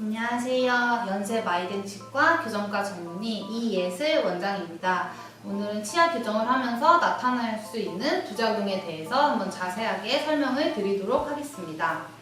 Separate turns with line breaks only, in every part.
안녕하세요. 연세 마이덴 치과 교정과 전문의 이예슬 원장입니다. 오늘은 치아 교정을 하면서 나타날 수 있는 부작용에 대해서 한번 자세하게 설명을 드리도록 하겠습니다.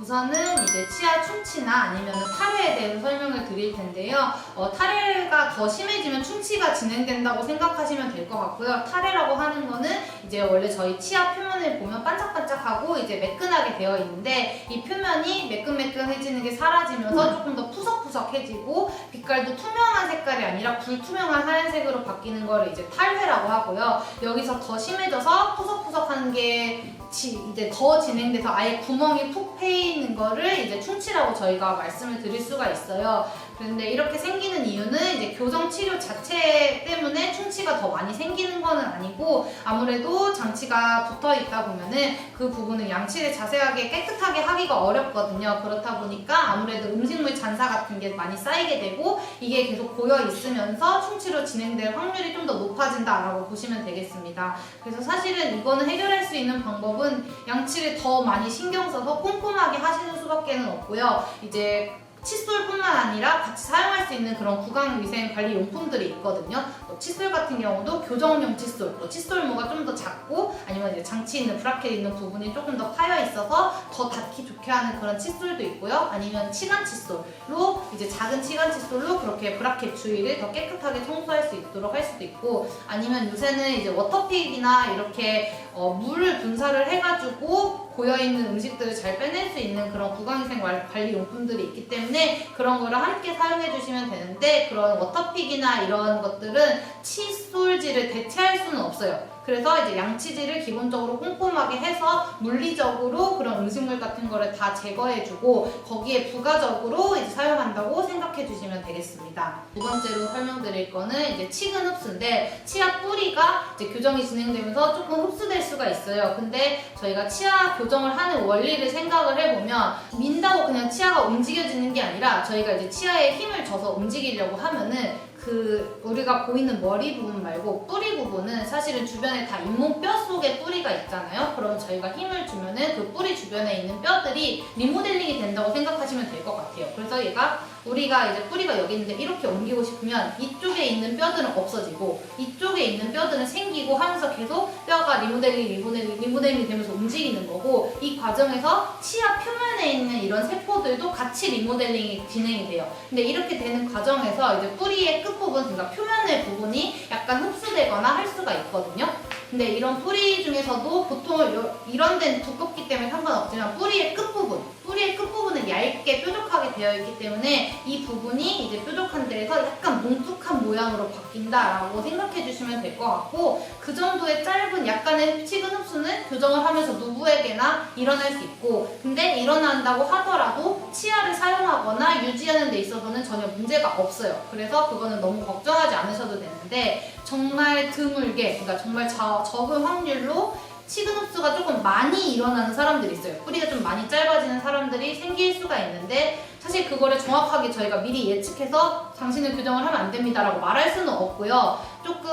우선은 이제 치아 충치나 아니면 탈해에 대해서 설명을 드릴 텐데요. 어, 탈해가 더 심해지면 충치가 진행된다고 생각하시면 될 것 같고요. 탈해라고 하는 거는 이제 원래 저희 치아 표면을 보면 반짝반짝하고 이제 매끈하게 되어 있는데 이 표면이 매끈매끈해지는 게 사라지면서 조금 더 푸석푸석해지고 빛깔도 투명한 색깔이 아니라 불투명한 하얀색으로 바뀌는 거를 이제 탈회라고 하고요. 여기서 더 심해져서 푸석푸석한 게 지- 이제 더 진행돼서 아예 구멍이 푹 패 이는 거를 이제 충치라고 저희가 말씀을 드릴 수가 있어요. 그런데 이렇게 생기는 이유는 이제 교정 치료 자체 때문에 충치가 더 많이 생기는 거는 아니고 아무래도 장치가 붙어 있다 보면은 그 부분을 양치를 자세하게 깨끗하게 하기가 어렵거든요. 그렇다 보니까 아무래도 음식물 잔사 같은 게 많이 쌓이게 되고 이게 계속 고여 있으면서 충치로 진행될 확률이 좀 더 높아진다라고 보시면 되겠습니다. 그래서 사실은 이거는 해결할 수 있는 방법은 양치를 더 많이 신경 써서 꼼꼼하게 하시는 수밖에는 없고요. 이제 칫솔뿐만 아니라 같이 사용할 수 있는 그런 구강 위생 관리 용품들이 있거든요. 뭐 칫솔 같은 경우도 교정용 칫솔, 뭐 칫솔모가 좀 더 작고 아니면 이제 장치 있는 브라켓 있는 부분이 조금 더 파여 있어서 더 닿기 좋게 하는 그런 칫솔도 있고요. 아니면 치간 칫솔로 이제 작은 치간 칫솔로 그렇게 브라켓 주위를 더 깨끗하게 청소할 수 있도록 할 수도 있고 아니면 요새는 이제 워터픽이나 이렇게 어, 물 분사를 해가지고 고여있는 음식들을 잘 빼낼 수 있는 그런 구강위생 관- 관리 용품들이 있기 때문에 그런 거를 함께 사용해 주시면 되는데 그런 워터픽이나 이런 것들은 칫솔질을 대체할 수는 없어요. 그래서 이제 양치질을 기본적으로 꼼꼼하게 해서 물리적으로 그런 음식물 같은 거를 다 제거해주고 거기에 부가적으로 이제 사용한다고 생각해 주시면 되겠습니다. 두 번째로 설명드릴 거는 이제 치근 흡수인데 치아 뿌리가 이제 교정이 진행되면서 조금 흡수될 수가 있어요. 근데 저희가 치아 교정을 하는 원리를 생각을 해보면 민다고 그냥 치아가 움직여지는 게 아니라 저희가 이제 치아에 힘을 줘서 움직이려고 하면은 그 우리가 보이는 머리 부분 말고 뿌리 부분은 사실은 주변에 다 잇몸 뼈 속에 뿌리가 있잖아요. 그럼 저희가 힘을 주면은 그 뿌리 주변에 있는 뼈들이 리모델링이 된다고 생각하시면 될 것 같아요. 그래서 얘가 우리가 이제 뿌리가 여기 있는데 이렇게 옮기고 싶으면 이쪽에 있는 뼈들은 없어지고 이쪽에 있는 뼈들은 생기고 하면서 계속 뼈가 리모델링, 리모델링, 리모델링 되면서 움직이는 거고 이 과정에서 치아 있는 이런 세포들도 같이 리모델링이 진행이 돼요. 근데 이렇게 되는 과정에서 이제 뿌리의 끝부분, 그러니까 표면의 부분이 약간 흡수되거나 할 수가 있거든요. 근데 이런 뿌리 중에서도 보통 요- 이런 데는 두껍기 때문에 상관없지만 뿌리의 끝부분, 뿌리의 끝부분은 얇게 뾰족하게 되어 있기 때문에 이 부분이 이제 뾰족한 데에서 약간 뭉툭한 모양으로 바뀐다라고 생각해 주시면 될 것 같고 그 정도의 짧은 약간의 치근 흡수는 교정을 하면서 누구에게나 일어날 수 있고 근데 일어난다고 하더라도 치아를 사용하거나 유지하는 데 있어서는 전혀 문제가 없어요. 그래서 그거는 너무 걱정하지 않으셔도 되는데 정말 드물게 그러니까 정말 저- 적은 확률로 치근 흡수가 조금 많이 일어나는 사람들이 있어요. 뿌리가 좀 많이 짧아지는 사람들이 생길 수가 있는데 사실 그거를 정확하게 저희가 미리 예측해서 당신은 교정을 하면 안 됩니다라고 말할 수는 없고요. 조금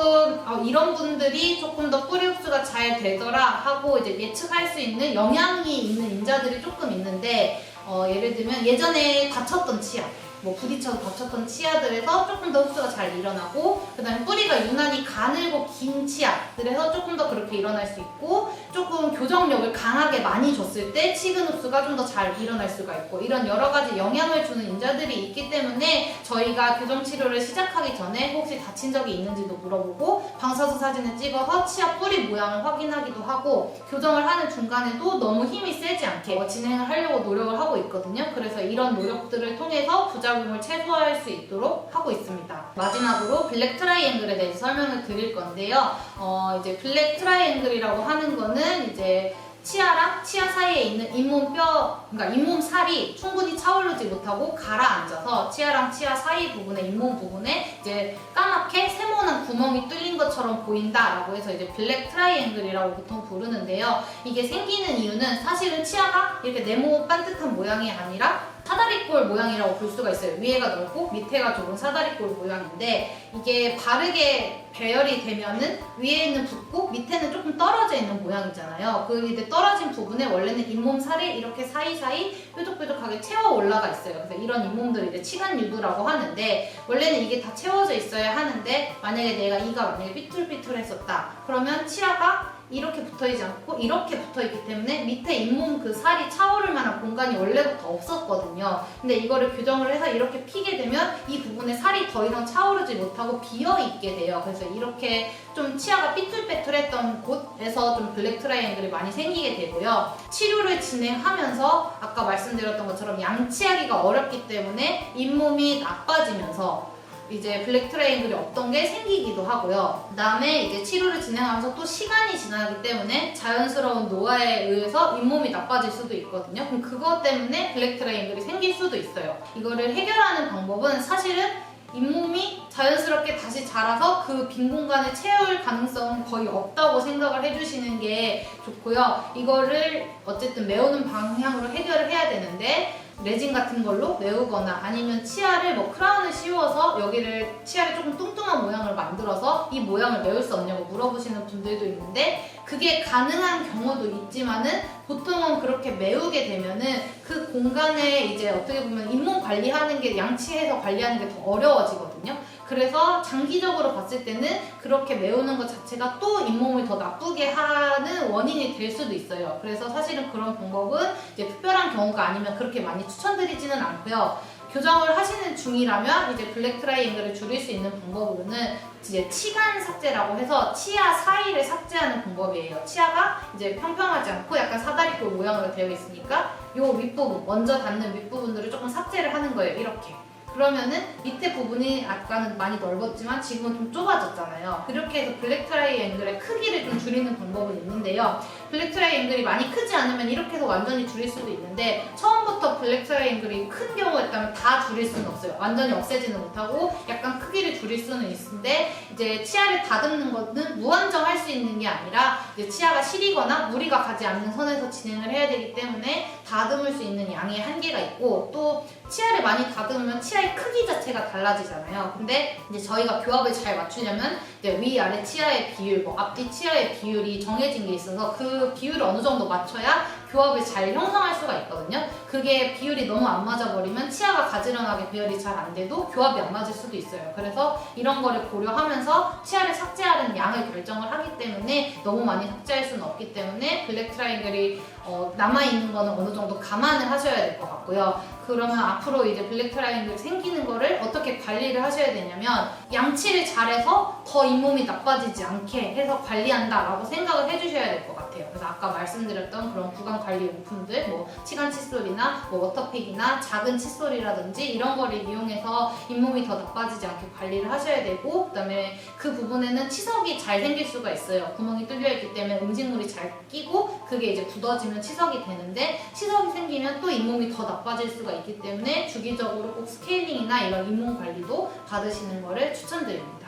어, 이런 분들이 조금 더 뿌리 흡수가 잘 되더라 하고 이제 예측할 수 있는 영향이 있는 인자들이 조금 있는데 어, 예를 들면 예전에 다쳤던 치아 뭐 부딪혀서 다쳤던 치아들에서 조금 더 흡수가 잘 일어나고 그다음에 뿌리가 유난히 가늘고 긴 치아들에서 조금 더 그렇게 일어날 수 있고 조금 교정력을 강하게 많이 줬을 때 치근 흡수가 좀 더 잘 일어날 수가 있고 이런 여러 가지 영향을 주는 인자들이 있기 때문에 저희가 교정 치료를 시작하기 전에 혹시 다친 적이 있는지도 물어보고 방사선 사진을 찍어서 치아 뿌리 모양을 확인하기도 하고 교정을 하는 중간에도 너무 힘이 세지 않게 어, 진행을 하려고 노력을 하고 있거든요. 그래서 이런 노력들을 통해서 부 작용을 최소화할 수 있도록 하고 있습니다. 마지막으로 블랙 트라이앵글에 대해서 설명을 드릴 건데요. 어, 이제 블랙 트라이앵글이라고 하는 거는 이제 치아랑 치아 사이에 있는 잇몸 뼈, 그러니까 잇몸 살이 충분히 차오르지 못하고 가라앉아서 치아랑 치아 사이 부분에 잇몸 부분에 이제 까맣게 세모난 구멍이 뚫린 것처럼 보인다라고 해서 이제 블랙 트라이앵글이라고 보통 부르는데요. 이게 생기는 이유는 사실은 치아가 이렇게 네모 반듯한 모양이 아니라 사다리꼴 모양이라고 볼 수가 있어요. 위에가 넓고 밑에가 좁은 사다리꼴 모양인데 이게 바르게 배열이 되면은 위에는 붓고 밑에는 조금 떨어져 있는 모양이잖아요. 그 이제 떨어진 부분에 원래는 잇몸 살이 이렇게 사이사이 뾰족뾰족하게 채워 올라가 있어요. 그래서 이런 잇몸들을 이제 치간 유두라고 하는데 원래는 이게 다 채워져 있어야 하는데 만약에 내가 이가 만약에 삐뚤삐뚤했었다. 그러면 치아가 이렇게 붙어있지 않고 이렇게 붙어있기 때문에 밑에 잇몸 그 살이 차오를 만한 공간이 원래부터 없었거든요. 근데 이거를 교정을 해서 이렇게 피게 되면 이 부분에 살이 더 이상 차오르지 못하고 비어 있게 돼요. 그래서 이렇게 좀 치아가 삐뚤빼뚤했던 곳에서 좀 블랙 트라이앵글이 많이 생기게 되고요. 치료를 진행하면서 아까 말씀드렸던 것처럼 양치하기가 어렵기 때문에 잇몸이 나빠지면서 이제 블랙 트라이앵글이 없던 게 생기기도 하고요. 그 다음에 이제 치료를 진행하면서 또 시간이 지나기 때문에 자연스러운 노화에 의해서 잇몸이 나빠질 수도 있거든요. 그럼 그것 때문에 블랙 트라이앵글이 생길 수도 있어요. 이거를 해결하는 방법은 사실은 잇몸이 자연스럽게 다시 자라서 그 빈 공간을 채울 가능성은 거의 없다고 생각을 해주시는 게 좋고요. 이거를 어쨌든 메우는 방향으로 해결을 해야 되는데 레진 같은 걸로 메우거나 아니면 치아를 뭐 크라운을 씌워서 여기를 치아를 조금 뚱뚱한 모양을 만들어서 이 모양을 메울 수 없냐고 물어보시는 분들도 있는데 그게 가능한 경우도 있지만은 보통은 그렇게 메우게 되면은 그 공간에 이제 어떻게 보면 잇몸 관리하는 게 양치해서 관리하는 게 더 어려워지거든요. 그래서 장기적으로 봤을 때는 그렇게 메우는 것 자체가 또 잇몸을 더 나쁘게 하는 원인이 될 수도 있어요. 그래서 사실은 그런 방법은 이제 특별한 경우가 아니면 그렇게 많이 추천드리지는 않고요. 교정을 하시는 중이라면 이제 블랙 트라이앵글을 줄일 수 있는 방법으로는 이제 치간 삭제라고 해서 치아 사이를 삭제하는 방법이에요. 치아가 이제 평평하지 않고 약간 사다리꼴 모양으로 되어 있으니까 요 윗부분, 먼저 닿는 윗부분들을 조금 삭제를 하는 거예요. 이렇게. 그러면은 밑에 부분이 아까는 많이 넓었지만 지금은 좀 좁아졌잖아요. 그렇게 해서 블랙 트라이앵글의 크기를 좀 줄이는 방법은 있는데요. 블랙 트라이앵글이 많이 크지 않으면 이렇게 해서 완전히 줄일 수도 있는데 처음부터 블랙 트라이앵글이 큰 경우였다면 다 줄일 수는 없어요. 완전히 없애지는 못하고 약간 크기를 줄일 수는 있는데 이제 치아를 다듬는 거는 무한정 할 수 있는 게 아니라 이제 치아가 시리거나 무리가 가지 않는 선에서 진행을 해야 되기 때문에 다듬을 수 있는 양의 한계가 있고 또 치아를 많이 다듬으면 치아의 크기 자체가 달라지잖아요. 근데 이제 저희가 교합을 잘 맞추려면 이제 위 아래 치아의 비율, 뭐 앞뒤 치아의 비율이 정해진 게 있어서 그 비율을 어느 정도 맞춰야 교합을 잘 형성할 수가 있거든요. 그게 비율이 너무 안 맞아버리면 치아가 가지런하게 배열이 잘 안 돼도 교합이 안 맞을 수도 있어요. 그래서 이런 거를 고려하면서 치아를 삭제하는 양을 결정을 하기 때문에 너무 많이 삭제할 수는 없기 때문에 블랙 트라이앵글이 어, 남아있는 거는 어느 정도 감안을 하셔야 될 것 같고요. 그러면 앞으로 이제 블랙 트라이앵글 생기는 거를 어떻게 관리를 하셔야 되냐면 양치를 잘해서 더 잇몸이 나빠지지 않게 해서 관리한다라고 생각을 해주셔야 될 것 같아요. 그래서 아까 말씀드렸던 그런 구강 관리 용품들, 뭐 치간 칫솔이나 뭐 워터픽이나 작은 칫솔이라든지 이런 거를 이용해서 잇몸이 더 나빠지지 않게 관리를 하셔야 되고 그다음에 그 부분에는 치석이 잘 생길 수가 있어요. 구멍이 뚫려 있기 때문에 음식물이 잘 끼고 그게 이제 굳어지면 치석이 되는데 치석이 생기면 또 잇몸이 더 나빠질 수가 있기 때문에 주기적으로 꼭 스케일링이나 이런 잇몸 관리도 받으시는 거를 추천드립니다.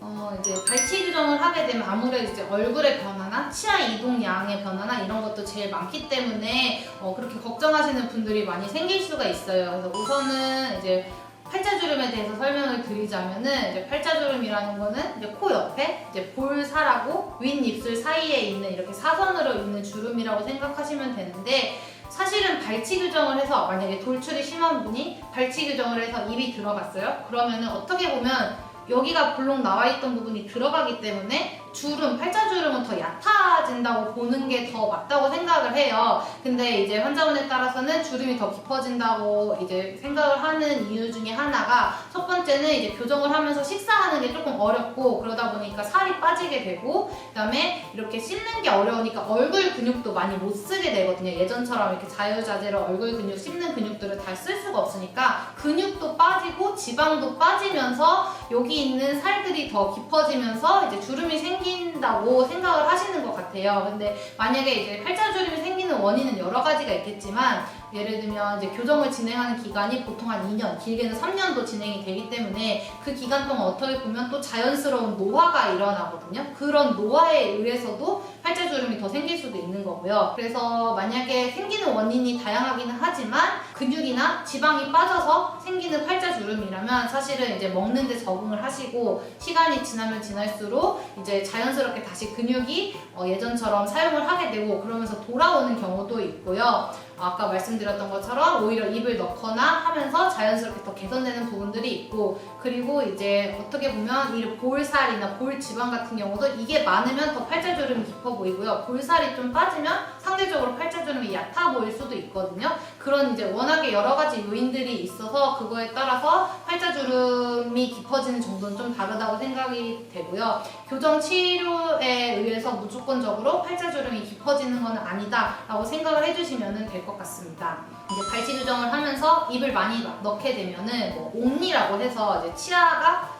어, 이제 발치 교정을 하게 되면 아무래도 이제 얼굴의 변화나 치아 이동량의 변화나 이런 것도 제일 많기 때문에 어, 그렇게 걱정하시는 분들이 많이 생길 수가 있어요. 그래서 우선은 이제 팔자주름에 대해서 설명을 드리자면은 이제 팔자주름이라는 거는 이제 코 옆에 이제 볼살하고 윗 입술 사이에 있는 이렇게 사선으로 있는 주름이라고 생각하시면 되는데 사실은 발치 교정을 해서 만약에 돌출이 심한 분이 발치 교정을 해서 입이 들어갔어요. 그러면은 어떻게 보면 여기가 볼록 나와 있던 부분이 들어가기 때문에 주름, 팔자주름은 더 얕아진다고 보는 게 더 맞다고 생각을 해요. 근데 이제 환자분에 따라서는 주름이 더 깊어진다고 이제 생각을 하는 이유 중에 하나가 첫 번째는 이제 교정을 하면서 식사하는 게 조금 어렵고 그러다 보니까 살이 빠지게 되고 그다음에 이렇게 씹는 게 어려우니까 얼굴 근육도 많이 못 쓰게 되거든요. 예전처럼 이렇게 자유자재로 얼굴 근육 씹는 근육들을 다 쓸 수가 없으니까 근육도 빠지고 지방도 빠지면서 여기 있는 살들이 더 깊어지면서 이제 주름이 생 긴다고 생각을 하시는 것 같아요. 근데 만약에 이제 팔자주름이 생기는 원인은 여러 가지가 있겠지만 예를 들면 이제 교정을 진행하는 기간이 보통 한 2년, 길게는 3년도 진행이 되기 때문에 그 기간 동안 어떻게 보면 또 자연스러운 노화가 일어나거든요. 그런 노화에 의해서도 팔자주름이 더 생길 수도 있는 거고요. 그래서 만약에 생기는 원인이 다양하기는 하지만 근육이나 지방이 빠져서 생기는 팔자주름이라면 사실은 이제 먹는 데 적응을 하시고 시간이 지나면 지날수록 이제 자연스럽게 다시 근육이 어, 예전처럼 사용을 하게 되고 그러면서 돌아오는 경우도 있고요. 아까 말씀드렸던 것처럼 오히려 입을 넣거나 하면서 자연스럽게 더 개선되는 부분들이 있고 그리고 이제 어떻게 보면 이 볼살이나 볼 지방 같은 경우도 이게 많으면 더 팔자주름이 깊어 보이고요. 볼살이 좀 빠지면 상대적으로 팔자주름이 얕아 보일 수도 있거든요. 그런 이제 워낙에 여러 가지 요인들이 있어서 그거에 따라서 팔자주름이 깊어지는 정도는 좀 다르다고 생각이 되고요. 교정 치료에 의해서 무조건적으로 팔자주름이 깊어지는 건 아니다라고 생각을 해주시면 될 것 같습니다. 이제 발치 교정을 하면서 입을 많이 넣게 되면은 뭐 옥니라고 해서 이제 치아가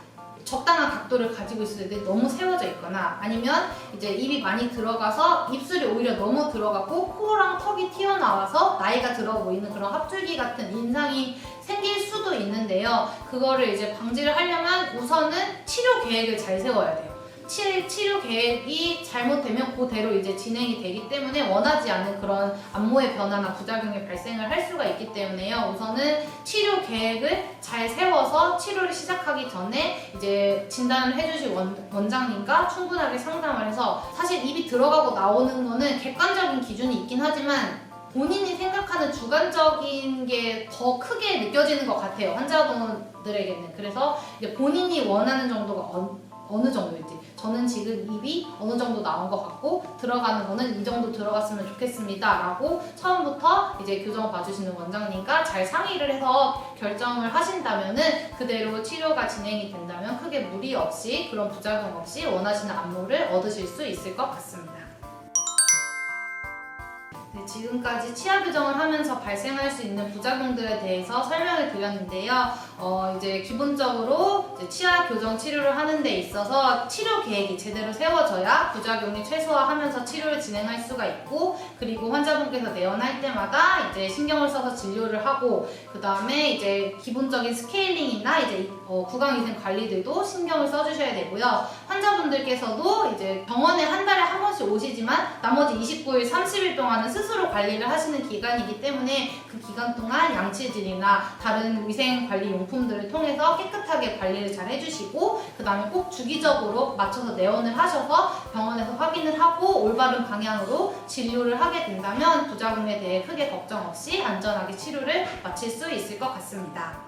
적당한 각도를 가지고 있을 때 너무 세워져 있거나 아니면 이제 입이 많이 들어가서 입술이 오히려 너무 들어가고 코랑 턱이 튀어나와서 나이가 들어 보이는 그런 합줄기 같은 인상이 생길 수도 있는데요. 그거를 이제 방지를 하려면 우선은 치료 계획을 잘 세워야 돼요. 치, 치료 계획이 잘못되면 그대로 이제 진행이 되기 때문에 원하지 않는 그런 안모의 변화나 부작용이 발생을 할 수가 있기 때문에요. 우선은 치료 계획을 잘 세워서 치료를 시작하기 전에 이제 진단을 해주실 원, 원장님과 충분하게 상담을 해서 사실 입이 들어가고 나오는 거는 객관적인 기준이 있긴 하지만 본인이 생각하는 주관적인 게 더 크게 느껴지는 것 같아요. 환자분들에게는. 그래서 이제 본인이 원하는 정도가 어, 어느 정도인지. 저는 지금 입이 어느 정도 나온 것 같고 들어가는 거는 이 정도 들어갔으면 좋겠습니다. 라고 처음부터 이제 교정 봐주시는 원장님과 잘 상의를 해서 결정을 하신다면은 그대로 치료가 진행이 된다면 크게 무리 없이 그런 부작용 없이 원하시는 안무를 얻으실 수 있을 것 같습니다. 네, 지금까지 치아 교정을 하면서 발생할 수 있는 부작용들에 대해서 설명을 드렸는데요. 어, 이제 기본적으로 이제 치아 교정 치료를 하는 데 있어서 치료 계획이 제대로 세워져야 부작용이 최소화하면서 치료를 진행할 수가 있고 그리고 환자분께서 내원할 때마다 이제 신경을 써서 진료를 하고 그 다음에 이제 기본적인 스케일링이나 이제 어, 구강위생 관리들도 신경을 써주셔야 되고요. 환자분들께서도 이제 병원에 한 달에 오시지만 나머지 29일, 30일 동안은 스스로 관리를 하시는 기간이기 때문에 그 기간 동안 양치질이나 다른 위생 관리 용품들을 통해서 깨끗하게 관리를 잘 해주시고 그 다음에 꼭 주기적으로 맞춰서 내원을 하셔서 병원에서 확인을 하고 올바른 방향으로 진료를 하게 된다면 부작용에 대해 크게 걱정 없이 안전하게 치료를 마칠 수 있을 것 같습니다.